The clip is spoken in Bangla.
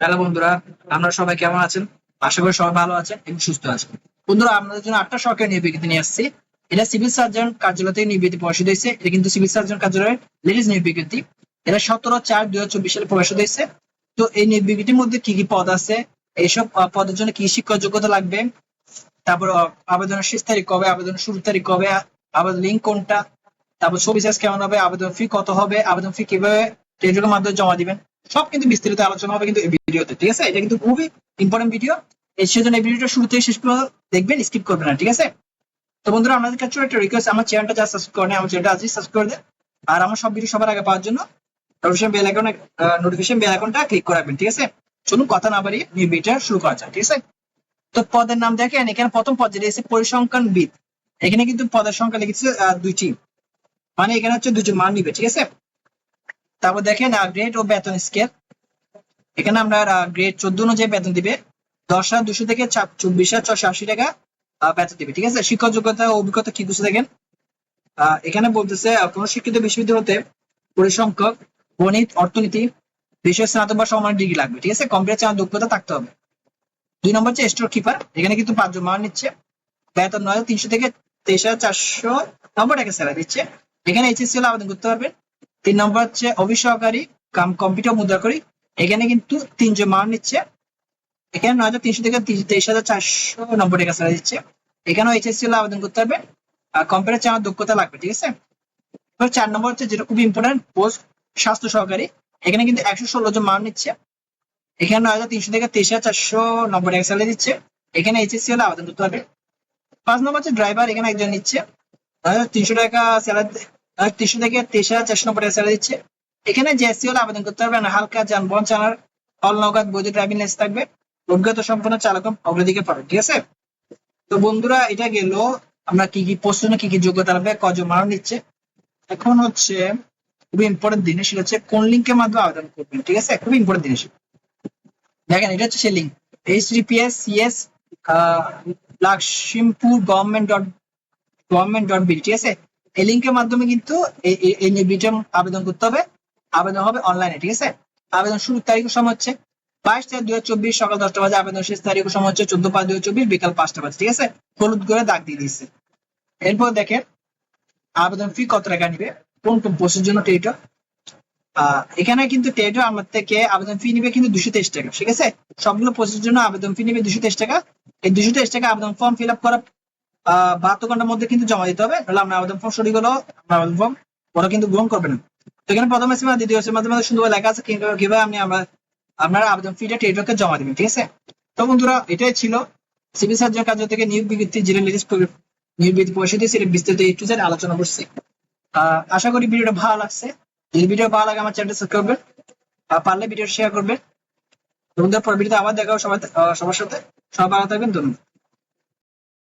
হ্যালো বন্ধুরা আপনারা সবাই কেমন আছেন? আশা করি সবাই ভালো আছেন এবং সুস্থ আছেন। বন্ধুরা, আপনাদের জন্য আটটা সরকারি নিয়োগ বিজ্ঞপ্তি নিয়ে আসছি। এটা সিভিল সার্জন কার্যালয় থেকে নিয়োগ প্রকাশিত হয়েছে। এটা কিন্তু সিভিল সার্জন কার্যালয়ের লেডিস নিয়োগ বিজ্ঞপ্তি এটা সতেরো চার দুই হাজার চব্বিশ সালে প্রকাশিত হয়েছে। তো এই নিয়োগ বিজ্ঞপ্তির মধ্যে কি কি পদ আছে? এইসব পদের জন্য কি শিক্ষা যোগ্যতা লাগবে? তারপর আবেদনের শেষ তারিখ কবে? আবেদনের শুরু তারিখ কবে? আবেদন লিঙ্ক কোনটা? তারপর ছবি চার্জ কেমন হবে? আবেদন ফি কত হবে? আবেদন ফি কীভাবে? টেলিগ্রামের মাধ্যমে জমা দিবেন। সব কিন্তু বিস্তারিত আলোচনা হবে কিন্তু এই ভিডিওতে, ঠিক আছে? এটা কিন্তু খুবই ইম্পর্টেন্ট ভিডিও এই সেজন্য এই ভিডিওটা শুরু থেকে শেষ পর্যন্ত দেখবেন স্কিপ করবেন না, ঠিক আছে? তো বন্ধুরা আমাদের কাছে একটা রিকোয়েস্ট আমার চ্যানেলটা যা সাবস্ক্রাইব করেন আমার চ্যানেলটা আজই সাবস্ক্রাইব করে দেন। আর আমার সব ভিডিও সবার আগে পাওয়ার জন্য notification bell icon notification bell আইকনটা ক্লিক করে রাখবেন, ঠিক আছে? চলুন কথা না বাড়িয়ে ভিডিওটা শুরু করা যাক, ঠিক আছে? তো পদের নাম দেখেন, এখানে প্রথম পদ যেটা এসে পরিসংখ্যান বিদ এখানে কিন্তু পদের সংখ্যা লিখেছে দুইটি। মানে এখানে হচ্ছে দুটি মান নিবে, ঠিক আছে? তারপর দেখেন গ্রেড ও বেতন স্কেল এখানে আমরা গ্রেড চোদ্দ অনুযায়ী বেতন দিবে। দশ হাজার দুশো থেকে চব্বিশ হাজার ছশো আশি টাকা বেতন দিবে। ঠিক আছে? শিক্ষক যোগ্যতা ও অভিজ্ঞতা কি কিছু দেখেন? এখানে বলতেছে কোন শিক্ষিত বিশ্ববিদ্যালয় হতে পরিসংখ্যক গণিত, অর্থনীতি বিষয় স্নাতক বা সমান ডিগ্রি লাগবে। ঠিক আছে? কম্পিউটার চালানোর দক্ষতা থাকতে হবে। দুই নম্বর হচ্ছে স্টোর কিপার এখানে কিন্তু পাঁচজন মান নিচ্ছে। বেতন নয় তিনশো থেকে তেইশ হাজার চারশো নব্বই টাকা স্যালারি দিচ্ছে। এখানে এইচএসসি হলে আবেদন করতে পারবেন। তিন নম্বর হচ্ছে অফিস সহকারী কাম কম্পিউটার মুদ্রা করি এখানে কিন্তু তিনজন মান নিচ্ছে। এখানে নয় হাজার তিনশো থেকে তেইশ হাজার চারশো টাকা স্যালারি দিচ্ছে। এখানেও এইচএসসি আবেদন করতে হবে। আর কম্পিউটার চালানোর দক্ষতা লাগবে, ঠিক আছে? এবার চার নম্বর হচ্ছে যেটা খুব ইম্পর্টেন্ট পোস্ট স্বাস্থ্য সহকারী। এখানে কিন্তু একশো ষোলো জন মান নিচ্ছে। এখানে নয় হাজার তিনশো থেকে তেইশ হাজার চারশো টাকা স্যালারি দিচ্ছে। এখানে এইচএসসি হলে আবেদন করতে হবে। পাঁচ নম্বর হচ্ছে ড্রাইভার এখানে একজন নিচ্ছে। নয় হাজার তিনশো টাকা স্যালারি তিনশো থেকে তেইশ হাজার চারশো নব্বই টাকা দিচ্ছে। এখানে জিএসসি হলে আবেদন করতে হবে হালকা যানবাহন চালানোর অল নগদ বৈধ ড্রাইভিং লাইসেন্স থাকবে। অভিজ্ঞতা সম্পন্ন চালক অগ্রাধিকার পাবে ঠিক আছে? তো বন্ধুরা, এটা গেল। আমরা কি কি প্রশ্ন, কি কি যোগ্যতা লাগবে, কজন মানুষ নিচ্ছে? এখন হচ্ছে, খুবই ইম্পর্টেন্ট জিনিস সেটা হচ্ছে কোন লিঙ্কের মাধ্যমে আবেদন করবেন, ঠিক আছে? খুবই ইম্পর্টেন্ট জিনিস দেখেন, এটা হচ্ছে সেই link HDPS CS Lakshmipur government dot government dot BD ঠিক আছে? এই লিঙ্কের মাধ্যমে কিন্তু আবেদন করতে হবে। আবেদন হবে অনলাইনে ঠিক আছে? আবেদন শুরুর তারিখ সময় হচ্ছে বাইশ চার দুই চব্বিশ সকাল দশটা বাজে। আবেদন শেষ তারিখ সময় হচ্ছে চোদ্দ পাঁচ দুই চব্বিশ বিকাল পাঁচটা বাজে ঠিক আছে? হলুদ করে দাগ দিয়ে দিচ্ছে এরপর দেখেন আবেদন ফি কত টাকা নিবে? কোন কোন পোস্টের জন্য টেরিটর এখানে কিন্তু টেরিটর আমার থেকে আবেদন ফি নিবে কিন্তু দুশো তেইশ টাকা ঠিক আছে? সবগুলো পোস্টের জন্য আবেদন ফি নিবে দুশো তেইশ টাকা। এই দুশো তেইশ টাকা আবেদন ফর্ম ফিল আপ করা আহ, বাহাত্তর ঘণ্টার মধ্যে কিন্তু জমা দিতে হবে। নাহলে আমরা আবেদন ফর্ম সঠিক হলো আমরা আবেদন ফর্ম ওরা কিন্তু গ্রহণ করবে না। তো এখানে প্রথম এসে দ্বিতীয় এসে মাধ্যমে সুন্দর লেখা আছে কীভাবে কীভাবে আপনি আমরা আপনারা আবেদন ফিটা টেরিটরকে জমা দিবেন ঠিক আছে? তো বন্ধুরা এটাই ছিল সিভিল সার্জন কার্য থেকে নিয়োগ বিজ্ঞপ্তি যেটা লিস্ট নিয়োগ বিজ্ঞপ্তি পরিষদে সেটা বিস্তারিত একটু টু আলোচনা করছি। আশা করি ভিডিওটা ভালো লাগছে। যদি ভিডিও ভালো লাগে আমার চ্যানেলটা সাবস্ক্রাইব করবেন। আর পারলে ভিডিও শেয়ার করবেন। তো বন্ধুরা পরের ভিডিওতে আবার দেখা হবে আহ, সবার সাথে। সবাই ভালো থাকবেন ধন্যবাদ।